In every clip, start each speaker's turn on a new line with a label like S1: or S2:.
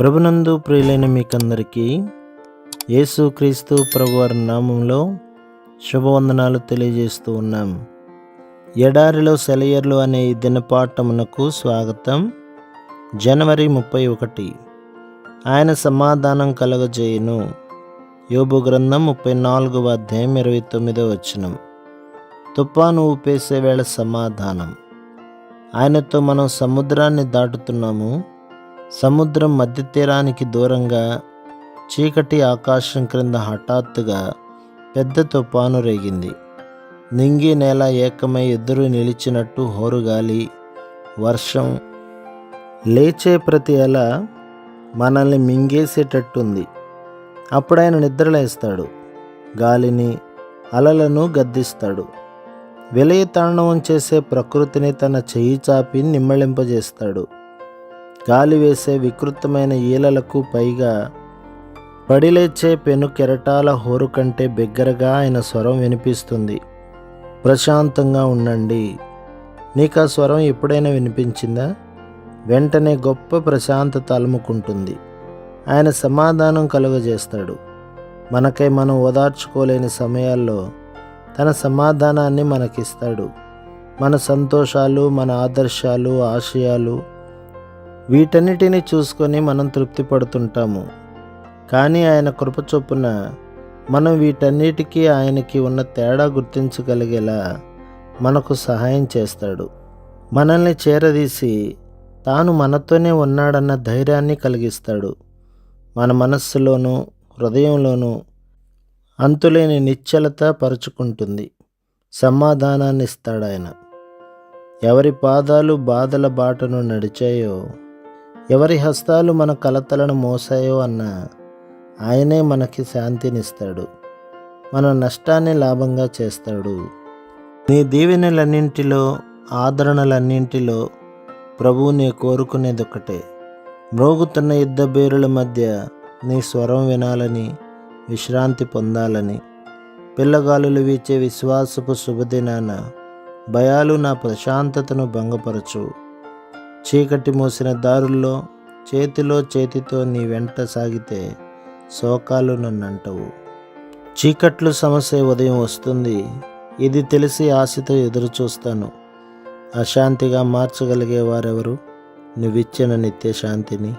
S1: ప్రభునందు ప్రియులైన మీకందరికీ యేసుక్రీస్తు ప్రభువారి నామంలో శుభవందనాలు తెలియజేస్తూ ఉన్నాం. ఎడారిలో సెలయర్లు అనే ఈ దినపాఠమునకు స్వాగతం. జనవరి ముప్పై ఒకటి. ఆయన సమాధానం కలగజేయును. యోబు గ్రంథం ముప్పై నాలుగవ అధ్యాయం ఇరవై తొమ్మిదో వచనం. తుఫాను ఊపేసే వేళ సమాధానం. ఆయనతో మనం సముద్రాన్ని దాటుతున్నాము. సముద్రం మధ్య తీరానికి దూరంగా చీకటి ఆకాశం క్రింద హఠాత్తుగా పెద్ద తుఫాను రేగింది. నింగి నేల ఏకమై ఎదురు నిలిచినట్టు హోరుగాలి వర్షం లేచే ప్రతి అల మనల్ని మింగేసేటట్టుంది. అప్పుడు నిద్రలేస్తాడు. గాలిని అలలను గద్దిస్తాడు. విలయ తాండవం చేసే ప్రకృతిని తన చెయ్యి చాపి నిమ్మళింపజేస్తాడు. గాలి వేసే వికృతమైన ఈలలకు పైగా పడిలేచే పెను కెరటాల హోరు కంటే బిగ్గరగా ఆయన స్వరం వినిపిస్తుంది. ప్రశాంతంగా ఉండండి. నీకు ఆ స్వరం ఎప్పుడైనా వినిపించిందా? వెంటనే గొప్ప ప్రశాంతత అలుముకుంటుంది ఆయన సమాధానం కలుగజేస్తాడు. మనకై మనం ఓదార్చుకోలేని సమయాల్లో తన సమాధానాన్ని మనకిస్తాడు. మన సంతోషాలు మన ఆదర్శాలు ఆశయాలు వీటన్నిటిని చూసుకొని మనం తృప్తి పడుతుంటాము కానీ ఆయన కృప చొప్పున మనం వీటన్నిటికీ ఆయనకి ఉన్న తేడా గుర్తించగలిగేలా మనకు సహాయం చేస్తాడు. మనల్ని చేరదీసి తాను మనతోనే ఉన్నాడన్న ధైర్యాన్ని కలిగిస్తాడు. మన మనస్సులోనూ హృదయంలోనూ అంతులేని నిశ్చలత పరుచుకుంటుంది. సమాధానాన్ని ఇస్తాడాయన ఎవరి పాదాలు బాధల బాటను నడిచాయో ఎవరి హస్తాలు మన కలతలను మోసాయో అన్న ఆయనే మనకి శాంతినిస్తాడు. మన నష్టాన్ని లాభంగా చేస్తాడు. నీ దీవెనలన్నింటిలో ఆదరణలన్నింటిలో ప్రభువు నీ కోరుకునేది ఒకటే మ్రోగుతున్న యుద్ధ బేరుల మధ్య నీ స్వరం వినాలని విశ్రాంతి పొందాలని పిల్లగాలులు వీచే విశ్వాసపు శుభదినాన భయాలు నా ప్రశాంతతను భంగపరచు. చీకటి మూసిన దారుల్లో చేతిలో చేతితో నీ వెంట సాగితే శోకాలు నన్నంటవు. చీకట్లు సమస్య ఉదయం వస్తుంది. ఇది తెలిసి ఆశతో ఎదురు చూస్తాను అశాంతిగా మార్చగలిగే వారెవరు? నువ్విచ్చిన నిత్య శాంతిని.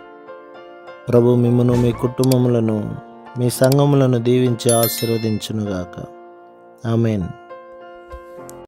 S1: ప్రభు మిమ్మను మీ కుటుంబములను మీ సంఘములను దీవించి ఆశీర్వదించునుగాక. ఆమెన్.